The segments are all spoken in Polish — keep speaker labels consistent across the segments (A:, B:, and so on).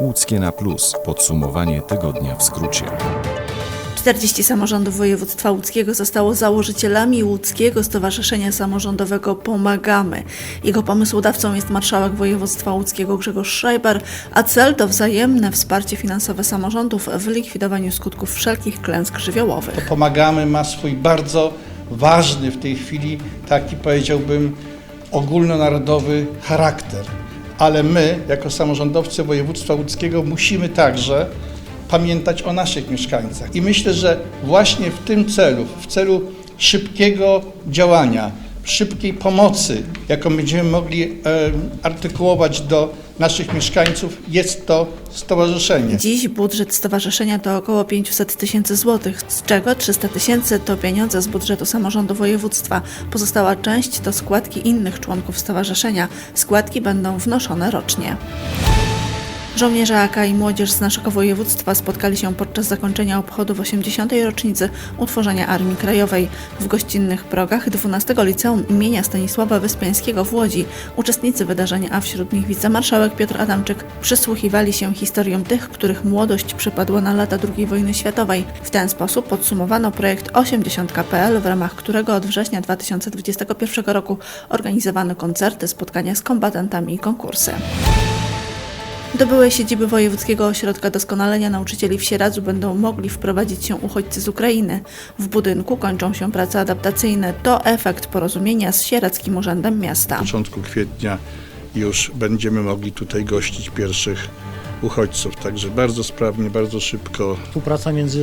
A: Łódzkie na plus. Podsumowanie tygodnia w skrócie.
B: 40 samorządów województwa łódzkiego zostało założycielami Łódzkiego Stowarzyszenia Samorządowego Pomagamy. Jego pomysłodawcą jest marszałek województwa łódzkiego Grzegorz Schreiber, a cel to wzajemne wsparcie finansowe samorządów w likwidowaniu skutków wszelkich klęsk żywiołowych.
C: Pomagamy ma swój bardzo ważny w tej chwili, taki powiedziałbym, ogólnonarodowy charakter. Ale my, jako samorządowcy województwa łódzkiego, musimy także pamiętać o naszych mieszkańcach. I myślę, że właśnie w tym celu, w celu szybkiego działania, szybkiej pomocy, jaką będziemy mogli artykułować do naszych mieszkańców, jest to stowarzyszenie.
B: Dziś budżet stowarzyszenia to około 500 tysięcy złotych, z czego 300 tysięcy to pieniądze z budżetu samorządu województwa. Pozostała część to składki innych członków stowarzyszenia. Składki będą wnoszone rocznie. Żołnierze AK i młodzież z naszego województwa spotkali się podczas zakończenia obchodów 80. rocznicy utworzenia Armii Krajowej w gościnnych progach 12 Liceum imienia Stanisława Wyspiańskiego w Łodzi. Uczestnicy wydarzenia, a wśród nich wicemarszałek Piotr Adamczyk, przysłuchiwali się historiom tych, których młodość przypadła na lata II wojny światowej. W ten sposób podsumowano projekt 80.pl, w ramach którego od września 2021 roku organizowano koncerty, spotkania z kombatantami i konkursy. Do byłej siedziby Wojewódzkiego Ośrodka Doskonalenia Nauczycieli w Sieradzu będą mogli wprowadzić się uchodźcy z Ukrainy. W budynku kończą się prace adaptacyjne. To efekt porozumienia z Sieradzkim Urzędem Miasta.
C: Na początku kwietnia już będziemy mogli tutaj gościć pierwszych uchodźców. Także bardzo sprawnie, bardzo szybko.
D: Współpraca między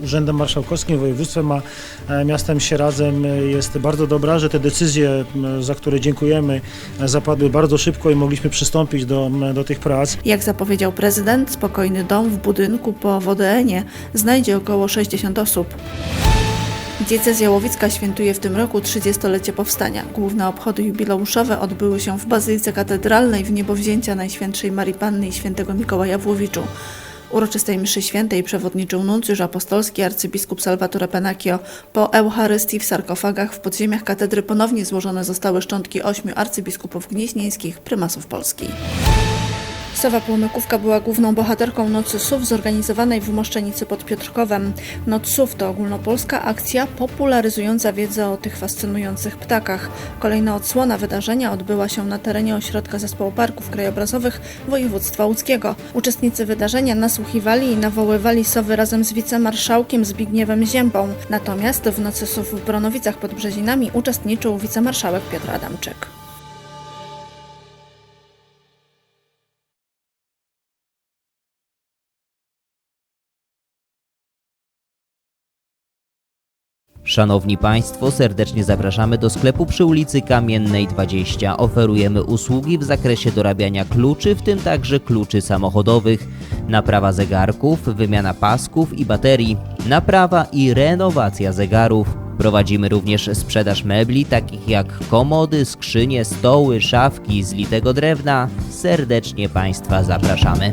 D: y, Urzędem Marszałkowskim, województwem a e, miastem Sieradzem y, jest bardzo dobra, że te decyzje, za które dziękujemy, e, zapadły bardzo szybko i mogliśmy przystąpić do, do tych prac.
B: Jak zapowiedział prezydent, spokojny dom w budynku po WDN-ie znajdzie około 60 osób. Diecezja Łowicka świętuje w tym roku 30-lecie powstania. Główne obchody jubileuszowe odbyły się w Bazylice Katedralnej w niebowzięcia Najświętszej Marii Panny i Świętego Mikołaja w Łowiczu. Uroczystej mszy świętej przewodniczył nuncjusz apostolski arcybiskup Salvatore Penacchio. Po Eucharystii w sarkofagach w podziemiach katedry ponownie złożone zostały szczątki ośmiu arcybiskupów gnieźnieńskich, prymasów Polski. Sowa Płomykówka była główną bohaterką Nocy Sów zorganizowanej w Moszczenicy pod Piotrkowem. Noc Sów to ogólnopolska akcja popularyzująca wiedzę o tych fascynujących ptakach. Kolejna odsłona wydarzenia odbyła się na terenie Ośrodka Zespołu Parków Krajobrazowych województwa łódzkiego. Uczestnicy wydarzenia nasłuchiwali i nawoływali sowy razem z wicemarszałkiem Zbigniewem Ziębą. Natomiast w Nocy Sów w Bronowicach pod Brzezinami uczestniczył wicemarszałek Piotr Adamczyk.
E: Szanowni Państwo, serdecznie zapraszamy do sklepu przy ulicy Kamiennej 20. Oferujemy usługi w zakresie dorabiania kluczy, w tym także kluczy samochodowych, naprawa zegarków, wymiana pasków i baterii, naprawa i renowacja zegarów. Prowadzimy również sprzedaż mebli takich jak komody, skrzynie, stoły, szafki z litego drewna. Serdecznie Państwa zapraszamy.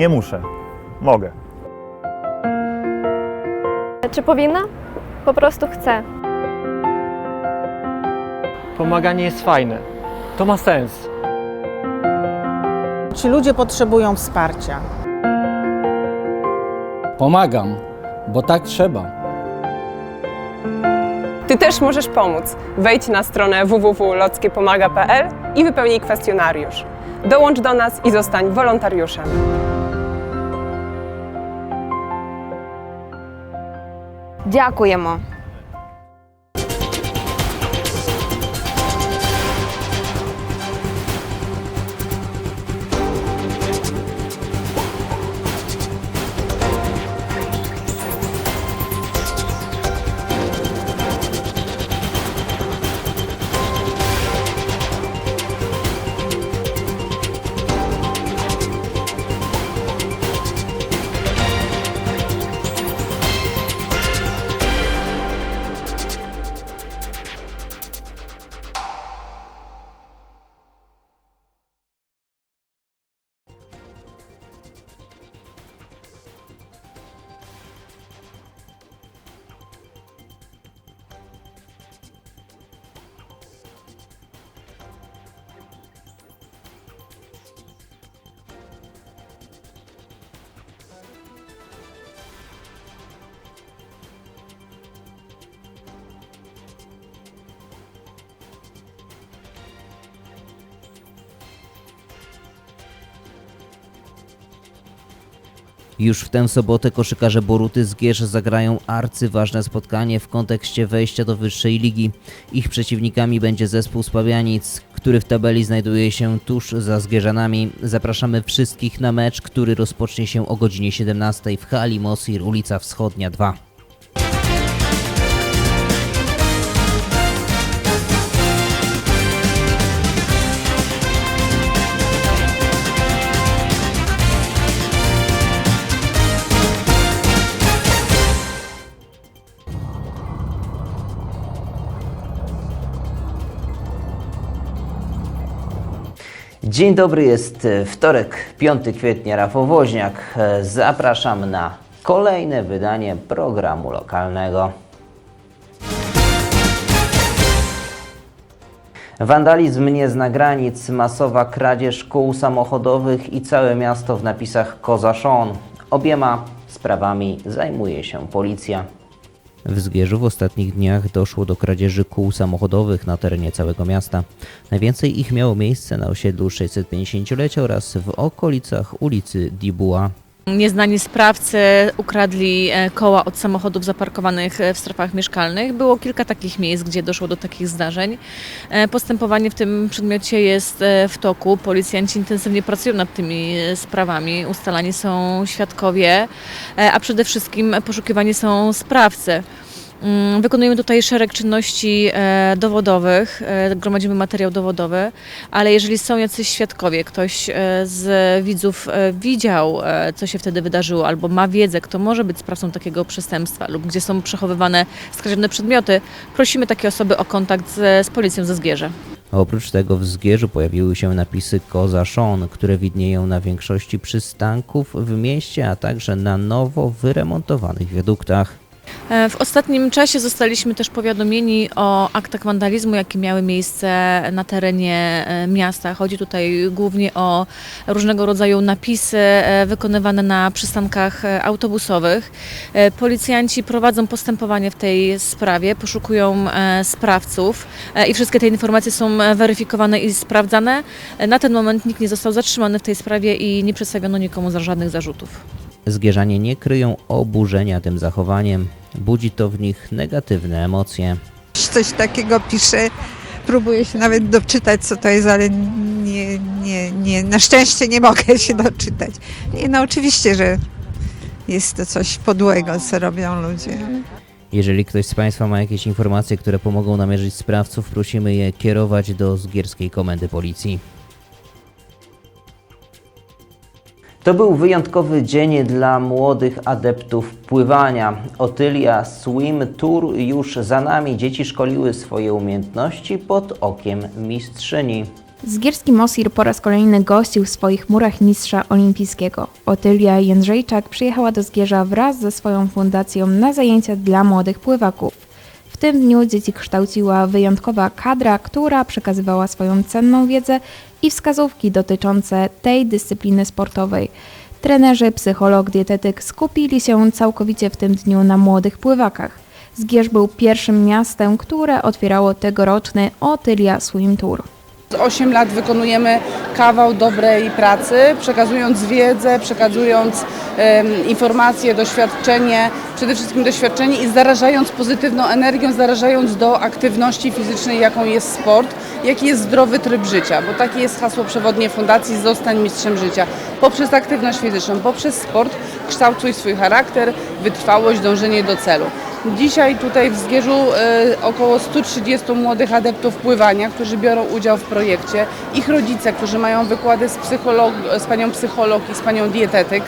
F: Nie muszę. Mogę.
G: Czy powinna? Po prostu chcę.
H: Pomaganie jest fajne. To ma sens.
I: Ci ludzie potrzebują wsparcia.
J: Pomagam, bo tak trzeba. Ty też możesz pomóc. Wejdź na stronę www.lockiepomaga.pl i wypełnij kwestionariusz. Dołącz do nas i zostań wolontariuszem.
G: Дякуємо.
E: Już w tę sobotę koszykarze Boruty z Gierz zagrają arcyważne spotkanie w kontekście wejścia do wyższej ligi. Ich przeciwnikami będzie zespół Spawianic, który w tabeli znajduje się tuż za Zgierzanami. Zapraszamy wszystkich na mecz, który rozpocznie się o godzinie 17 w hali Mosir, ulica Wschodnia 2. Dzień dobry, jest e, wtorek, 5 kwietnia, Rafał Woźniak. E, Zapraszam na kolejne wydanie programu lokalnego. Wandalizm nie zna granic, masowa kradzież kół samochodowych i całe miasto w napisach Kozaszon. Obiema sprawami zajmuje się policja. W Zgierzu w ostatnich dniach doszło do kradzieży kół samochodowych na terenie całego miasta. Najwięcej ich miało miejsce na osiedlu 650-lecia oraz w okolicach ulicy Dibua.
K: Nieznani sprawcy ukradli e, koła od samochodów zaparkowanych e, w strefach mieszkalnych. Było kilka takich miejsc, gdzie doszło do takich zdarzeń. E, Postępowanie w tym przedmiocie jest w toku. Policjanci intensywnie pracują nad tymi sprawami. Ustalani są świadkowie, a przede wszystkim poszukiwani są sprawcy. Mm, Wykonujemy tutaj szereg czynności e, dowodowych, e, gromadzimy materiał dowodowy, ale jeżeli są jacyś świadkowie, ktoś e, z widzów widział, co się wtedy wydarzyło, albo ma wiedzę, kto może być sprawcą takiego przestępstwa lub gdzie są przechowywane skradzione przedmioty, prosimy takie osoby o kontakt z, z policją ze Zgierza.
E: Oprócz tego w Zgierzu pojawiły się napisy Kozaszon, które widnieją na większości przystanków w mieście, a także na nowo wyremontowanych wiaduktach.
K: E, W ostatnim czasie zostaliśmy też powiadomieni o aktach wandalizmu, jakie miały miejsce na terenie e, miasta. Chodzi tutaj głównie o różnego rodzaju napisy e, wykonywane na przystankach autobusowych. Policjanci prowadzą postępowanie w tej sprawie, poszukują sprawców i wszystkie te informacje są weryfikowane i sprawdzane. Na ten moment nikt nie został zatrzymany w tej sprawie i nie przedstawiono nikomu żadnych zarzutów.
E: Zgierzanie nie kryją oburzenia tym zachowaniem. Budzi to w nich negatywne emocje.
L: coś takiego pisze. Próbuję się nawet doczytać, co to jest, ale nie, nie, nie, na szczęście nie mogę się doczytać. Nie, no oczywiście, że jest to coś podłego, co robią ludzie.
E: Jeżeli ktoś z Państwa ma jakieś informacje, które pomogą namierzyć sprawców, prosimy je kierować do Zgierskiej Komendy Policji. To był wyjątkowy dzień dla młodych adeptów pływania. Otylia Swim Tour już za nami. Dzieci szkoliły swoje umiejętności pod okiem mistrzyni.
M: Zgierski Mosir po raz kolejny gościł w swoich murach mistrza olimpijskiego. Otylia Jędrzejczak przyjechała do Zgierza wraz ze swoją fundacją na zajęcia dla młodych pływaków. W tym dniu dzieci kształciła wyjątkowa kadra, która przekazywała swoją cenną wiedzę i wskazówki dotyczące tej dyscypliny sportowej. Trenerzy, psycholog, dietetyk skupili się całkowicie w tym dniu na młodych pływakach. Zgierz był pierwszym miastem, które otwierało tegoroczny Otylia Swim Tour.
I: 8 lat wykonujemy kawał dobrej pracy, przekazując wiedzę, przekazując em, informacje, doświadczenie, przede wszystkim doświadczenie i zarażając pozytywną energią, zarażając do aktywności fizycznej, jaką jest sport, jaki jest zdrowy tryb życia, bo takie jest hasło przewodnie Fundacji Zostań Mistrzem Życia. Poprzez aktywność fizyczną, poprzez sport kształtuj swój charakter, wytrwałość, dążenie do celu. Dzisiaj tutaj w Zgierzu e, około 130 młodych adeptów pływania, którzy biorą udział w projekcie. Ich rodzice, którzy mają wykłady z, psycholog, z panią psycholog i z panią dietetyk.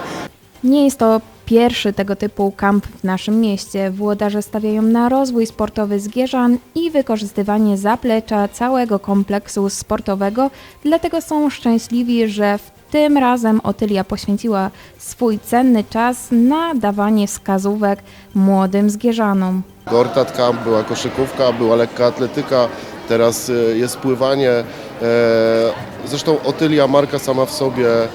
M: Nie jest to pierwszy tego typu kamp w naszym mieście. Włodarze stawiają na rozwój sportowy Zgierzan i wykorzystywanie zaplecza całego kompleksu sportowego, dlatego są szczęśliwi, że w tym razem Otylia poświęciła swój cenny czas na dawanie wskazówek młodym Zgierzanom.
N: Gortat Camp, była koszykówka, była lekka atletyka, teraz e, jest pływanie. E, Zresztą Otylia, marka sama w sobie, e,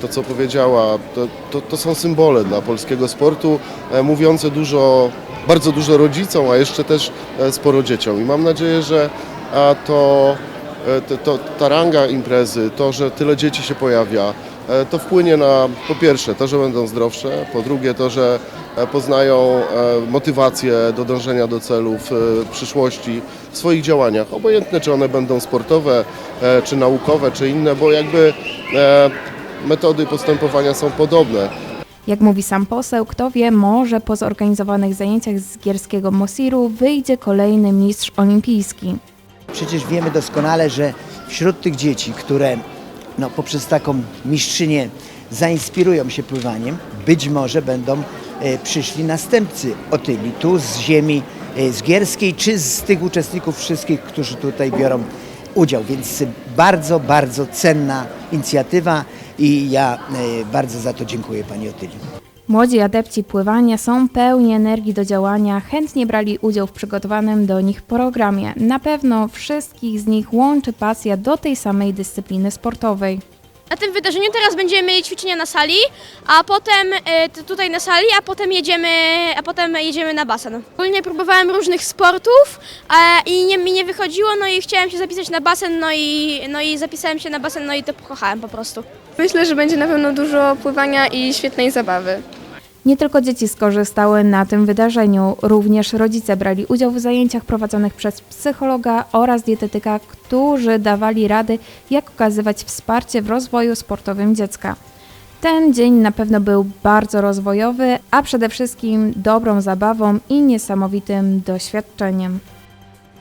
N: to co powiedziała, to, to, to są symbole dla polskiego sportu, mówiące dużo, bardzo dużo rodzicom, a jeszcze też sporo dzieciom. I mam nadzieję, że to, to, to, ta ranga imprezy, to, że tyle dzieci się pojawia, e, to wpłynie na po pierwsze to, że będą zdrowsze, po drugie to, że e, poznają e, motywację do dążenia do celów e, w przyszłości w swoich działaniach, obojętne czy one będą sportowe, e, czy naukowe, czy inne, bo jakby e, metody postępowania są podobne.
M: Jak mówi sam poseł, kto wie, może po zorganizowanych zajęciach z gierskiego Mosiru wyjdzie kolejny mistrz olimpijski.
O: Przecież wiemy doskonale, że wśród tych dzieci, które no, poprzez taką mistrzynię zainspirują się pływaniem, być może będą e, przyszli następcy Otyli, tu z ziemi e, zgierskiej, czy z tych uczestników wszystkich, którzy tutaj biorą udział. Więc bardzo, bardzo cenna inicjatywa i ja e, bardzo za to dziękuję Pani Otyli.
M: Młodzi adepci pływania są pełni energii do działania, chętnie brali udział w przygotowanym do nich programie. Na pewno wszystkich z nich łączy pasja do tej samej dyscypliny sportowej.
K: Na tym wydarzeniu teraz będziemy mieli ćwiczenia na sali, a potem e, t- tutaj na sali, a potem jedziemy, a potem jedziemy na basen. Ogólnie próbowałem różnych sportów a, i nie, mi nie wychodziło, no i chciałem się zapisać na basen, no i, no i zapisałem się na basen, no i to pokochałem po prostu.
J: Myślę, że będzie na pewno dużo pływania i świetnej zabawy.
M: Nie tylko dzieci skorzystały na tym wydarzeniu, również rodzice brali udział w zajęciach prowadzonych przez psychologa oraz dietetyka, którzy dawali rady, jak okazywać wsparcie w rozwoju sportowym dziecka. Ten dzień na pewno był bardzo rozwojowy, a przede wszystkim dobrą zabawą i niesamowitym doświadczeniem.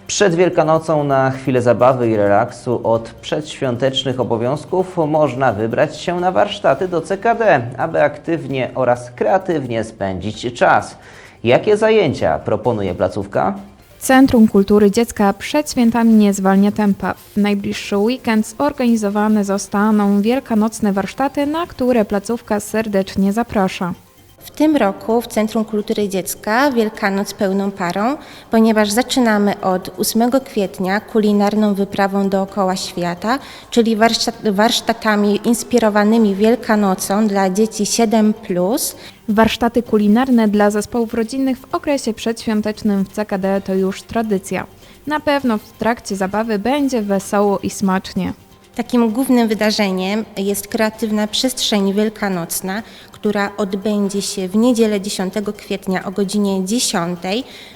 E: Przed Wielkanocą na chwilę zabawy i relaksu od przedświątecznych obowiązków można wybrać się na warsztaty do CKD, aby aktywnie oraz kreatywnie spędzić czas. Jakie zajęcia proponuje placówka?
M: Centrum Kultury Dziecka przed świętami nie zwalnia tempa. W najbliższy weekend zorganizowane zostaną wielkanocne warsztaty, na które placówka serdecznie zaprasza.
P: W tym roku w Centrum Kultury Dziecka Wielkanoc pełną parą, ponieważ zaczynamy od 8 kwietnia kulinarną wyprawą dookoła świata, czyli warsztat, warsztatami inspirowanymi Wielkanocą dla dzieci 7+.
M: Warsztaty kulinarne dla zespołów rodzinnych w okresie przedświątecznym w CKD to już tradycja. Na pewno w trakcie zabawy będzie wesoło i smacznie.
P: Takim głównym wydarzeniem jest kreatywna przestrzeń wielkanocna, która odbędzie się w niedzielę 10 kwietnia o godzinie 10.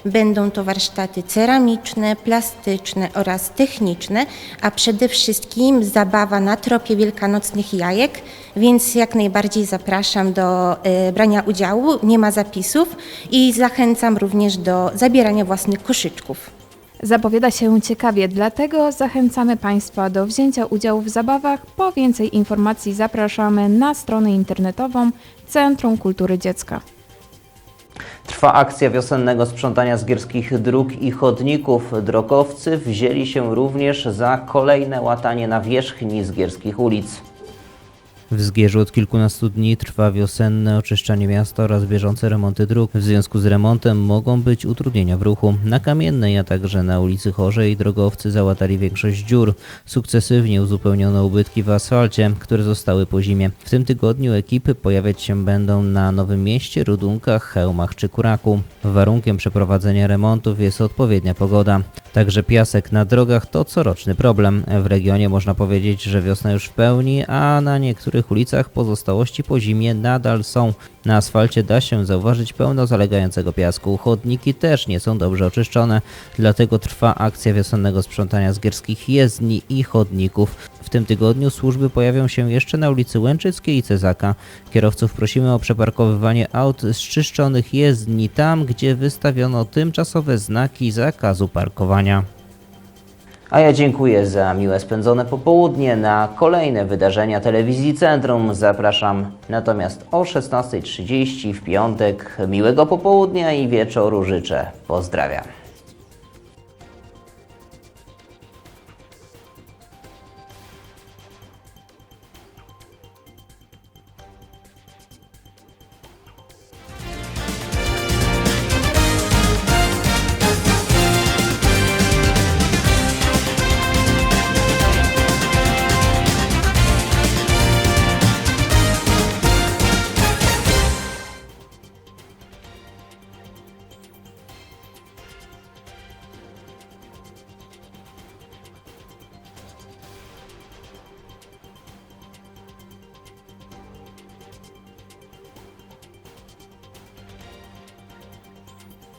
P: Będą to warsztaty ceramiczne, plastyczne oraz techniczne, a przede wszystkim zabawa na tropie wielkanocnych jajek, więc jak najbardziej zapraszam do e, brania udziału, nie ma zapisów i zachęcam również do zabierania własnych koszyczków.
M: Zapowiada się ciekawie, dlatego zachęcamy Państwa do wzięcia udziału w zabawach. Po więcej informacji zapraszamy na stronę internetową Centrum Kultury Dziecka.
E: Trwa akcja wiosennego sprzątania zgierskich dróg i chodników. Drogowcy wzięli się również za kolejne łatanie nawierzchni zgierskich ulic. W Zgierzu od kilkunastu dni trwa wiosenne oczyszczanie miasta oraz bieżące remonty dróg. W związku z remontem mogą być utrudnienia w ruchu. Na Kamiennej, a także na ulicy Chorzej drogowcy załatali większość dziur. Sukcesywnie uzupełniono ubytki w asfalcie, które zostały po zimie. W tym tygodniu ekipy pojawiać się będą na Nowym Mieście, Rudunkach, Chełmach czy Kuraku. Warunkiem przeprowadzenia remontów jest odpowiednia pogoda. Także piasek na drogach to coroczny problem. W regionie można powiedzieć, że wiosna już w pełni, a na niektórych ulicach pozostałości po zimie nadal są. Na asfalcie da się zauważyć pełno zalegającego piasku. Chodniki też nie są dobrze oczyszczone, dlatego trwa akcja wiosennego sprzątania zgierskich jezdni i chodników. W tym tygodniu służby pojawią się jeszcze na ulicy Łęczyckiej i Cezaka. Kierowców prosimy o przeparkowywanie aut z czyszczonych jezdni tam, gdzie wystawiono tymczasowe znaki zakazu parkowania. A ja dziękuję za miłe spędzone popołudnie. Na kolejne wydarzenia telewizji Centrum zapraszam natomiast o 16.30 w piątek. Miłego popołudnia i wieczoru życzę. Pozdrawiam.